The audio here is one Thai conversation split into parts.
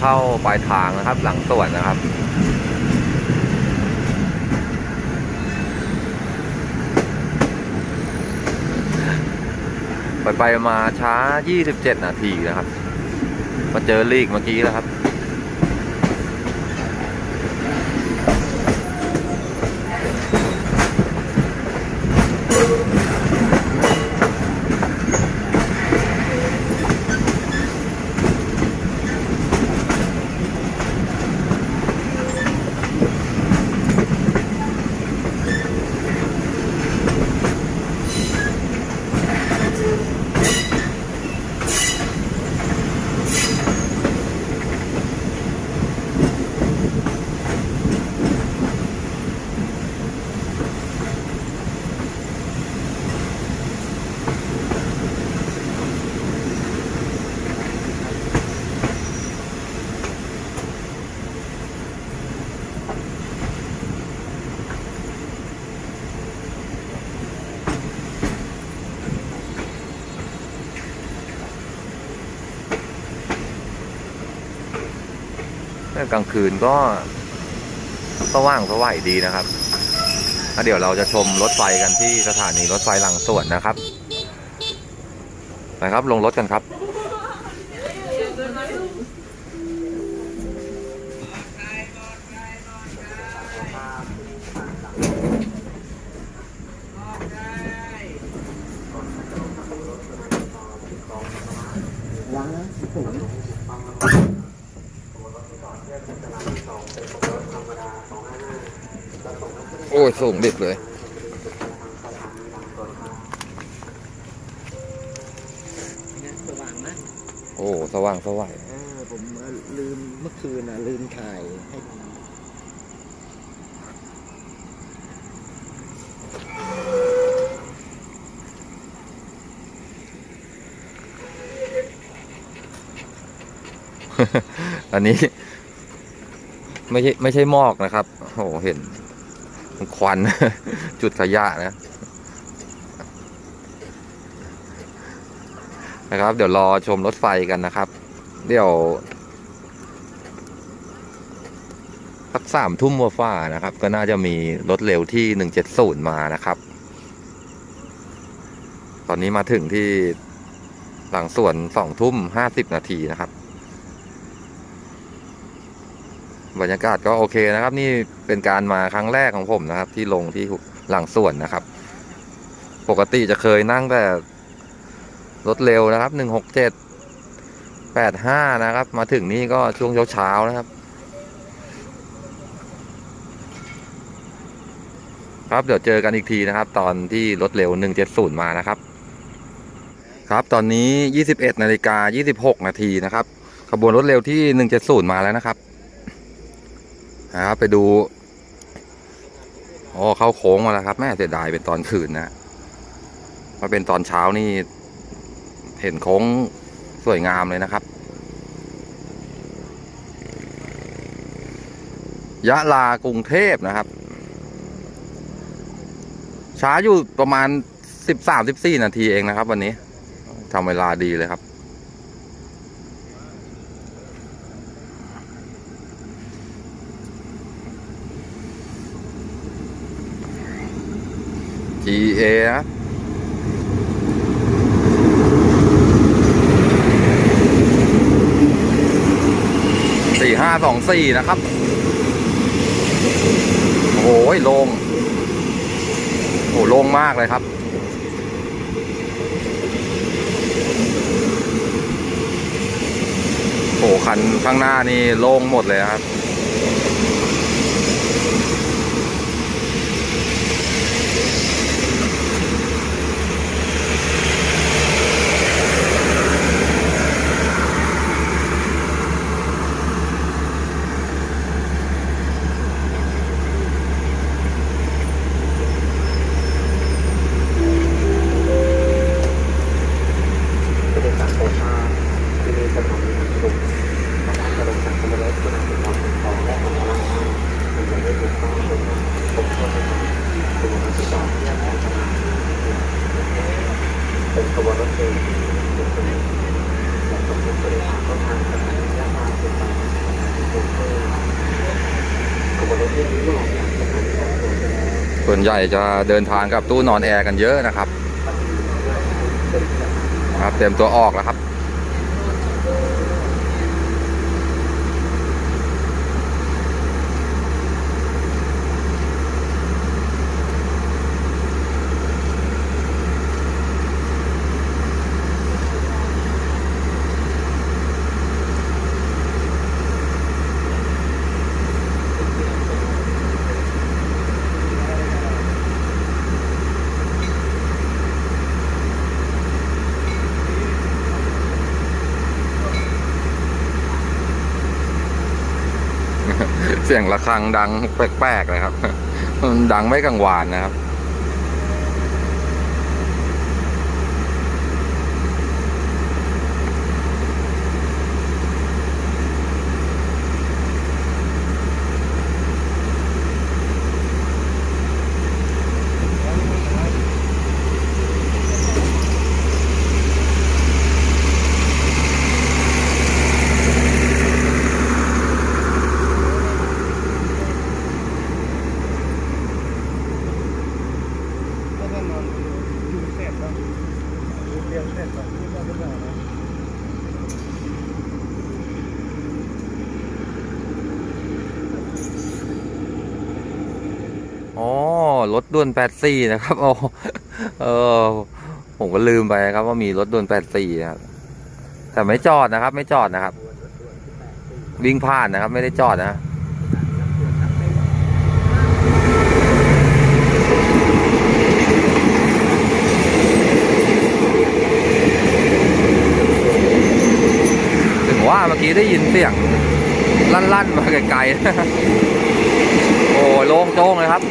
เข้าปลายทางนะครับ หลังสวนนะครับไปไปมาช้า 27 นาทีนะครับ มาเจอลีกเมื่อกี้แล้วครับ กลางคืนก็สว่างสวัยดีนะครับเดี๋ยวเราจะชมรถไฟกันที่สถานีรถไฟหลังสวนนะครับไปครับ ลงรถกันครับ ยสูงดิบเลย สว่างนะ โอ้สว่างสวัยเออผมเอ่อลืมเมื่อคืนอะ ลืมถ่ายให้ดูอันนี้ ไม่ใช่ไม่ใช่หมอกนะครับ โอ้โหเห็น ควัน จุดขยะนะ นะครับ เดี๋ยวรอชมรถไฟกันนะครับ เดี๋ยวสักสามทุ่มมัวฟ้านะครับ ก็น่าจะมีรถเร็วที่หนึ่งเจ็ดศูนย์มานะครับ ตอนนี้มาถึงที่หลังสวนสองทุ่มห้าสิบนาทีนะครับ บรรยากาศก็โอเคนะครับ นี่เป็นการมาครั้งแรกของผมนะครับ ที่ลงที่หลังสวนนะครับ ปกติจะเคยนั่งแต่รถเร็วนะครับหนึ่งหกเจ็ดแปดห้านะครับ มาถึงนี่ก็ช่วงเช้าๆนะครับ ครับเดี๋ยวเจอกันอีกทีนะครับ ตอนที่รถเร็วหนึ่งเจ็ดศูนย์มานะครับ ครับตอนนี้ยี่สิบเอ็ดนาฬิกายี่สิบหกนาทีนะครับขบวนรถเร็วที่หนึ่งเจ็ดศูนย์มาแล้วนะครับ นะครับไปดูอ๋อเข้าโค้งมาแล้วครับ แม่เสียดายเป็นตอนคืนนะมาเป็นตอนเช้านี่ เห็นโค้งสวยงามเลยนะครับ ยะลากรุงเทพนะครับ ช้าอยู่ประมาณสิบสามสิบสี่นาทีเองนะครับ วันนี้ทำเวลาดีเลยครับ นะสี่ห้าสองสี่นะครับ โอ้ยโลง โอ้โลงมากเลยครับโอ้คันข้างหน้านี่โล่งหมดเลยครับ เป็นกบรถเล็กเป็นรถเล็กแต่ตรงนี้เป็นทางการเป็นกบรถเล็กเป็นรถเล็กส่วนใหญ่จะเดินทางกับตู้นอนแอร์กันเยอะนะครับครับ เตรียมตัวออกแล้วครับ สียงระฆังดังแปลกๆนะครับ ดังไม่กังวานนะครับ ก็แน่นอนอยู่เสร็จแล้วอยู่เรียนเสร็จแล้วที่เราจะบอกนะ อ๋อรถด่วน84นะครับโอ้เออ ผมก็ลืมไปครับว่ามีรถด่วน84นะครับ แต่ไม่จอดนะครับ ไม่จอดนะครับ วิ่งผ่านนะครับ ไม่ได้จอดนะถึงว่าเมื่อกี้ได้ยินเสียงลั่นๆมาไกลๆ โล่งโจ้งเลยครับ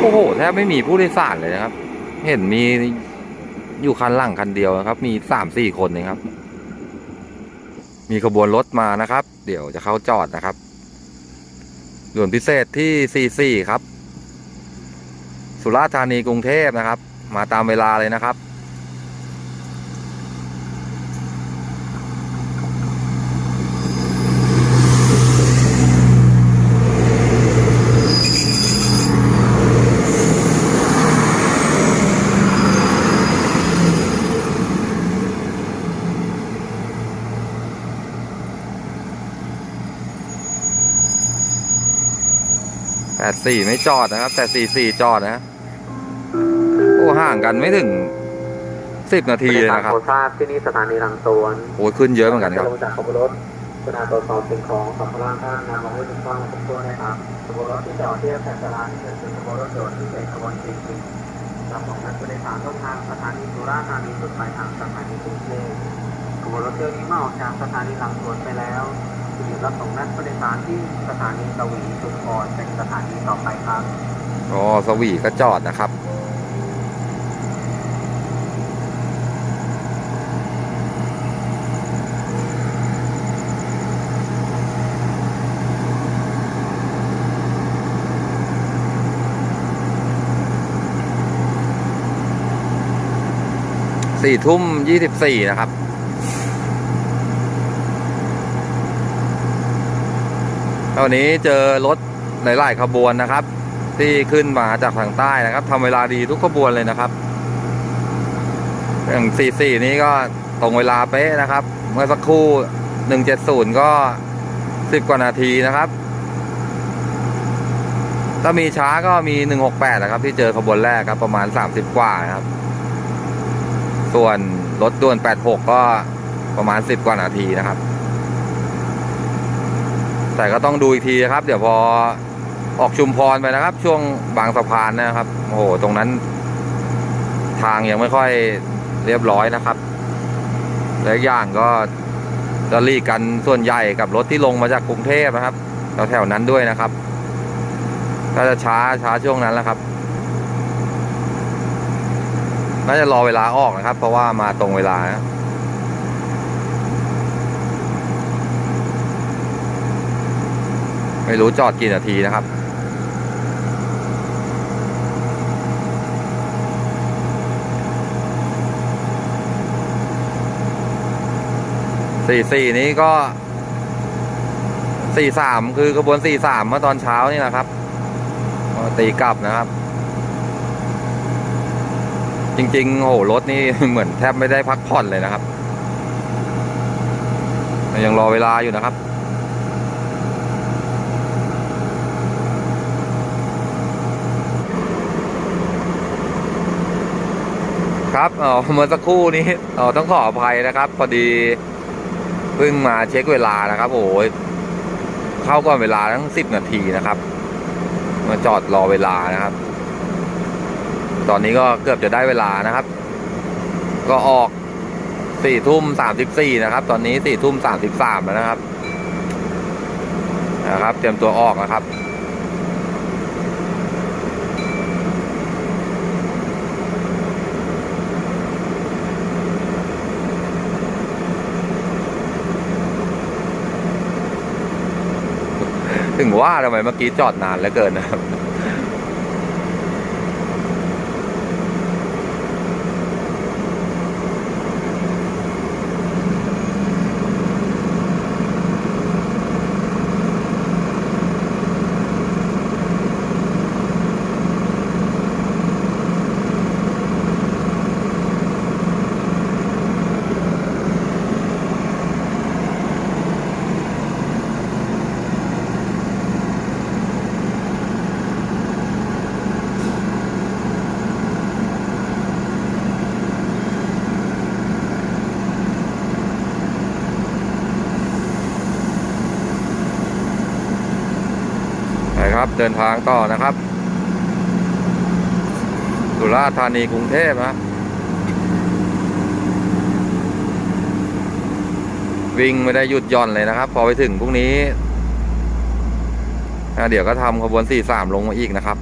โอ้โหแทบไม่มีผู้โดยสารเลยนะครับ เห็นมีอยู่คันหลังคันเดียวนะครับ มีสามสี่คนเองครับ มีขบวนรถมานะครับ เดี๋ยวจะเข้าจอดนะครับด่วนพิเศษที่ 44 ครับ สุราษฎร์ธานีกรุงเทพนะครับ มาตามเวลาเลยนะครับ 84ไม่จอดนะครับ แต่44จอดนะโอ้ห่างกันไม่ถึง10นาทีเลยนะครับโพทราบที่นี่สถานีรังสวนโอ้ยขึ้นเยอะเหมือนกันครับลงจากขบวนรถขณะตรวจสอบสิ่งของสัมภาระท่านนำมาให้ถูกต้องครบถ้วนนะครับขบวนรถที่จอดเทียบกับสถานีเกิดเป็นขบวนรถยนต์ที่เป็นขบวนจริงๆรับของนักผู้โดยสารต้นทางสถานีสุราษฎร์ธานีจุดหมายทางสถานีกรุงเทพขบวนรถเที่ยวนี้เมื่อออกจากสถานีรังสวนไปแล้ว จะรับส่งนักผู้โดยสารที่สถานีสวีชุมพรเป็นสถานีต่อไปครับอ๋อสวีก็จอดนะครับสี่ทุ่มยี่สิบสี่นะครับ ตอนนี้เจอรถหลายๆขบวนนะครับ ที่ขึ้นมาจากทางใต้นะครับทำเวลาดีทุกขบวนเลยนะครับ อย่าง44นี้ก็ตรงเวลาเป๊ะนะครับ เมื่อสักครู่ 170 ก็ 10 กว่านาทีนะครับ ถ้ามีช้าก็มี 168 นะครับ ที่เจอขบวนแรกครับประมาณ 30 กว่านะครับ ส่วนรถด่วน 86 ก็ประมาณ 10 กว่านาทีนะครับ แต่ก็ต้องดูอีกทีนะครับ เดี๋ยวพอออกชุมพรไปนะครับ ช่วงบางสะพานนะครับโอ้โหตรงนั้น ทางยังไม่ค่อยเรียบร้อยนะครับ และอย่างก็จะรีกันส่วนใหญ่กับรถที่ลงมาจากกรุงเทพนะครับแถวๆนั้นด้วยนะครับก็จะช้าช้าช่วงนั้นแหละครับน่าจะรอเวลาออกนะครับ เพราะว่ามาตรงเวลานะ ไม่รู้จอดกี่นาทีนะครับ สี่สี่นี้ก็สี่สามคือขบวนสี่สามเมื่อตอนเช้านี่นะครับ ตีกลับนะครับ จริง ๆ โอ้โหรถนี่เหมือนแทบไม่ได้พักผ่อนเลยนะครับ ยังรอเวลาอยู่นะครับ ครับเออมื่อสักครู่นี้เออต้องขออภัยนะครับ พอดีเพิ่งมาเช็คเวลานะครับ โอ้ยเข้าก่อนเวลาทั้งสิบนาทีนะครับ มาจอดรอเวลานะครับ ตอนนี้ก็เกือบจะได้เวลานะครับ ก็ออกสี่ทุ่มสามสิบสี่นะครับ ตอนนี้สี่ทุ่มสามสิบสามแล้วนะครับ นะครับ เตรียมตัวออกนะครับ ถึงว่าทำไมเมื่อกี้จอดนานเหลือเกินนะครับ เดินทางต่อนะครับ สุราษฎร์ธานีกรุงเทพนะ วิ่งไม่ได้หยุดหย่อนเลยนะครับ พอไปถึงพรุ่งนี้เดี๋ยวก็ทำขบวนสี่สามลงมาอีกนะครับ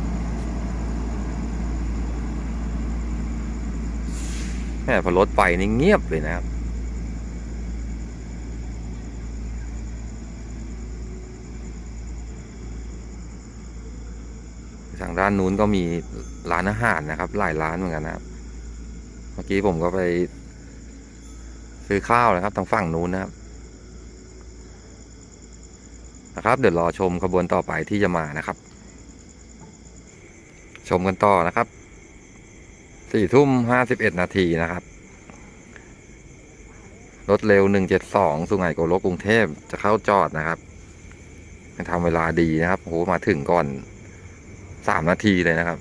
แม่พอรถไปนี่เงียบเลยนะครับ ทางด้านนู้นก็มีร้านอาหารนะครับ หลายร้านเหมือนกันนะครับ เมื่อกี้ผมก็ไป ซื้อข้าวนะครับทางฝั่งนู้นนะครับ นะครับ เดี๋ยวรอชมขบวนต่อไปที่จะมานะครับ ชมกันต่อนะครับสี่ทุ่มห้าสิบเอ็ดนาทีนะครับรถเร็วหนึ่งเจ็ดสองสุไหงโกลกกรุงเทพ จะเข้าจอดนะครับทำเวลาดีนะครับ โห มาถึงก่อน สามนาทีเลยนะครับ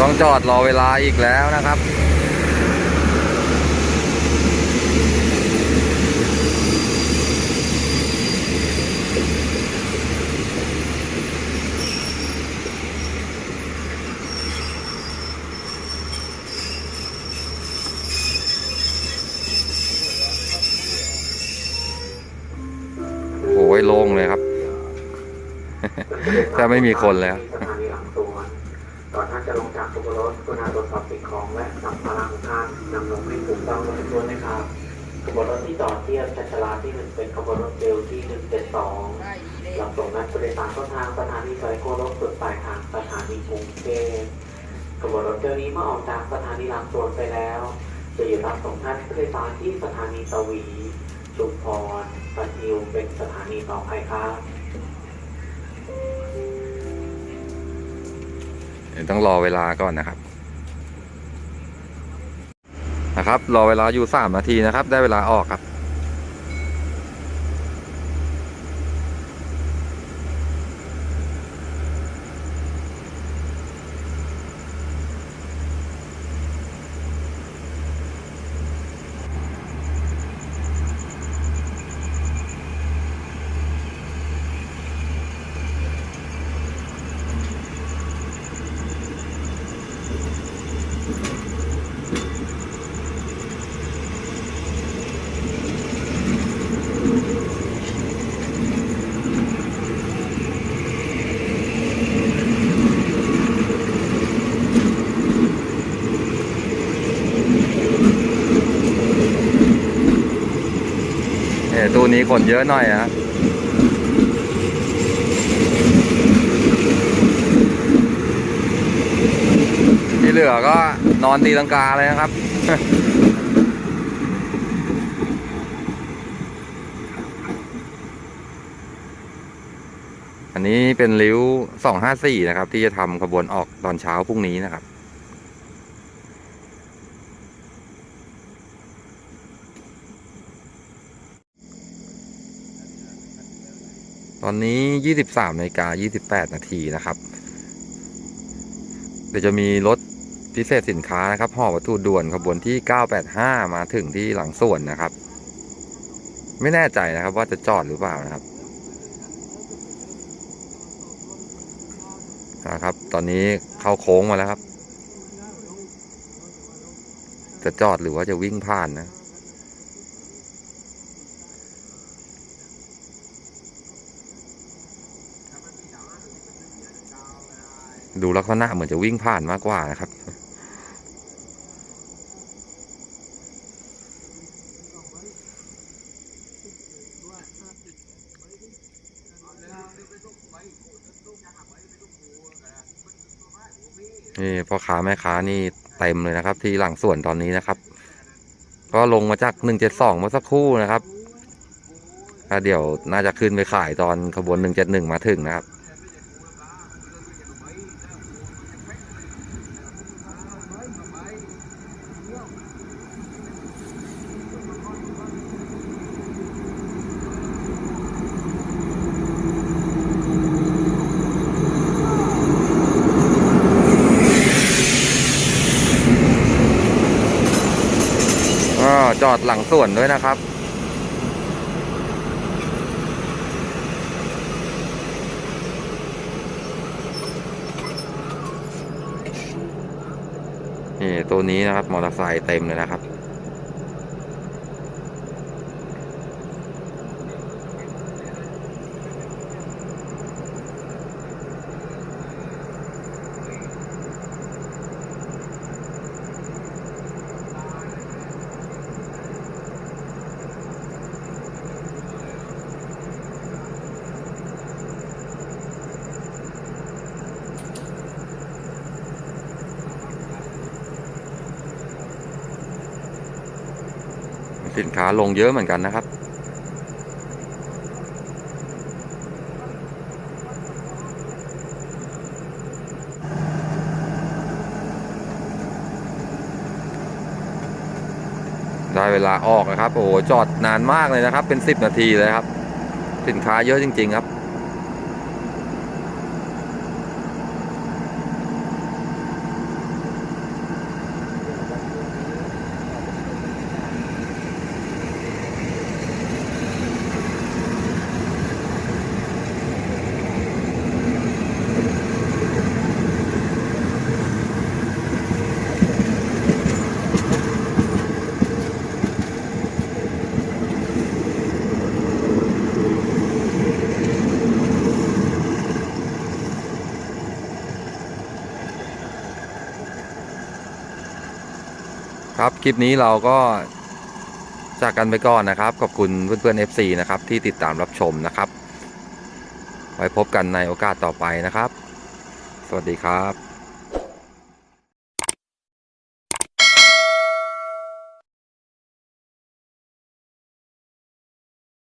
ต้องจอดรอเวลาอีกแล้วนะครับ งเลยครับถ้าไม่มีคนแล้วสถานีหลังสวนก่อนท่านจะลงจากขบวรถกรุณาตรวจสอบสิ่งของและสัมภาระของท่านนำลงให้ถูกต้องและเป็นตัวนะครับขบวนรถที่จอดเทียบชัชลาที่หนึ่งเป็นขบวนรถเร็วที่หนึ่งเจ็ดสองหลำส่งนัดผู้โดยสารต้นทางสถานีซอยโคโลกสุดปลายทางสถานีกรุงเทพขบวนรถเที่ยวนี้เมื่อออกจากสถานีหลังสวนไปแล้ว จะหยุดรับส่งท่านผู้โดยสารที่สถานีสวีชุมพร ดิวเป็นสถานีต่อไปครับ เดี๋ยวต้องรอเวลาก่อนนะครับ นะครับ รอเวลาอยู่สามนาทีนะครับ ได้เวลาออกครับ ค ตู้ นี้คนเยอะหน่อยนะที่เหลือก็นอนตีลังกาเลยนะครับอันนี้เป็นริ้ว 254 นะครับ ที่จะทำขบวนออกตอนเช้าพรุ่งนี้นะครับ ตอนนี้ 23นาฬิกา28 นาทีนะครับ เดี๋ยวจะมีรถพิเศษสินค้านะครับห่อวัตถุด่วนขบวนที่ 985 มาถึงที่หลังส่วนนะครับ ไม่แน่ใจนะครับว่าจะจอดหรือเปล่านะครับนะครับ ตอนนี้เข้าโค้งมาแล้วครับ จะจอดหรือว่าจะวิ่งผ่านนะ ดูลักษณะเหมือนจะวิ่งผ่านมากกว่านะครับ นี่พ่อค้าแม่ค้านี่เต็มเลยนะครับ ที่หลังสวนตอนนี้นะครับ ก็ลงมาจากหนึ่งเจ็ดสองเมื่อสักครู่นะครับแล้วเดี๋ยวน่าจะขึ้นไปขายตอนขบวนหนึ่งเจ็ดหนึ่งมาถึงนะครับ สวนด้วยนะครับ นี่ตัวนี้นะครับมอเตอร์ไซค์เต็มเลยนะครับาลงเยอะเหมือนกันนะครับ ได้เวลาออกนะครับ โอ้โหจอดนานมากเลยนะครับ เป็นสิบนาทีเลยครับ สินค้าเยอะจริง ๆ ครับ ครับ คลิปนี้เราก็จากกันไปก่อนนะครับ ขอบคุณเพื่อนๆ FC นะครับ ที่ติดตามรับชมนะครับ ไว้พบกันในโอกาสต่อไปนะครับ สวัสดีครับ